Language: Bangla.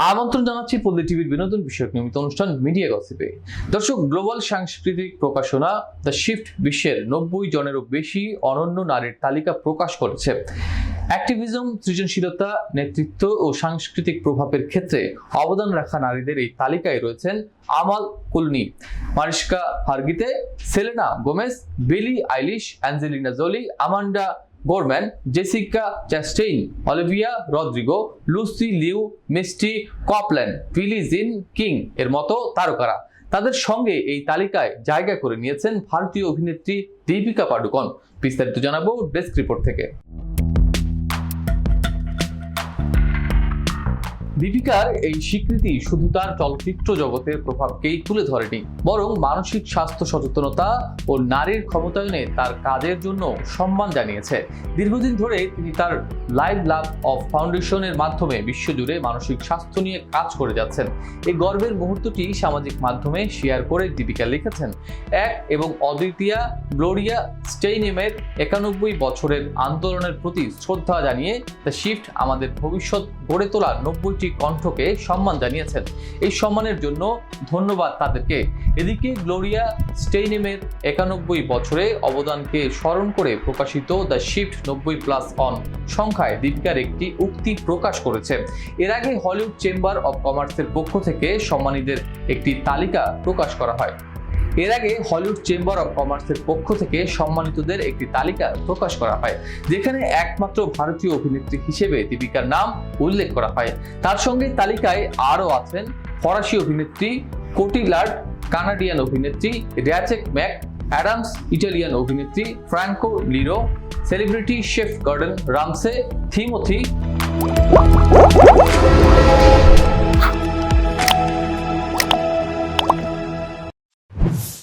আমন্ত্রণ জানাচ্ছি পল্লী টিভির বিনোদন বিষয়ক নিয়মিত অনুষ্ঠান মিডিয়া গসিপে। দর্শক, গ্লোবাল সাংস্কৃতিক প্রকাশনা দ্য শিফট বিশ্বের নব্বই জনেরও বেশি অনন্য নারীর তালিকা প্রকাশ করেছে। অ্যাক্টিভিজম, সৃজনশীলতা, নেতৃত্ব ও সাংস্কৃতিক প্রভাবের ক্ষেত্রে অবদান রাখা নারীদের এই তালিকায় রয়েছেন Amal Clooney, Mariska Hargitay Selena Gomez Billie Eilish, Angelina Jolie, Amanda Gorman Jessica Chastain Olivia Rodrigo Lucy Liu Misty Copeland Billie Jean King এর মতো তারকারা। তাদের সঙ্গে এই তালিকায় জায়গা করে নিয়েছেন ভারতীয় অভিনেত্রী দীপিকা পাডুকন। বিস্তারিত জানাব ডেস্ক রিপোর্ট থেকে। দীপিকার এই স্বীকৃতি শুধু তার চলচ্চিত্র জগতের প্রভাবকেই তুলে ধরেনি, বরং মানসিক স্বাস্থ্য সচেতনতা ও নারীর ক্ষমতায়নে তার কাজের জন্য সম্মান জানিয়েছে। দীর্ঘদিন ধরে তিনি তার লাইভ লাভ অফ ফাউন্ডেশনের মাধ্যমে বিশ্বজুড়ে মানসিক স্বাস্থ্য নিয়ে কাজ করে যাচ্ছেন। এই গর্বের মুহূর্তটি সামাজিক মাধ্যমে শেয়ার করে দীপিকা লিখেছেন, এক এবং অদ্বিতীয়া গ্লোরিয়া স্টেইনেমের একানব্বই বছরের আন্দোলনের প্রতি শ্রদ্ধা জানিয়ে দ্য শিফট আমাদের ভবিষ্যৎ গড়ে তোলা নব্বইটি কণ্ঠকে সম্মান জানিয়েছেন। এই সম্মানের জন্য ধন্যবাদ তাদেরকে। এদিকে গ্লোরিয়া স্টেইনেমের একানব্বই বছরে অবদানকে স্মরণ করে প্রকাশিত দ্য শিফট নব্বই প্লাস অন সংখ্যায় দীপিকার একটি উক্তি প্রকাশ করেছে। এর আগে হলিউড চেম্বার অব কমার্সের পক্ষ থেকে সম্মানীদের একটি তালিকা প্রকাশ করা হয়। এর আগে হলিউড চেম্বার অব কমার্সের পক্ষ থেকে সম্মানিতদের একটি তালিকা প্রকাশ করা হয়, যেখানে একমাত্র ভারতীয় অভিনেত্রী হিসেবে দীপিকার নাম উল্লেখ করা হয়। তার সঙ্গে তালিকায় আরও আছেন ফরাসি অভিনেত্রী কোটিলার্ড কানাডিয়ান অভিনেত্রী র্যাচেক ম্যাক, অ্যাডামস, ইটালিয়ান অভিনেত্রী ফ্রাঙ্কো লিরো celebrity chef Gordon Ramsay, Timothy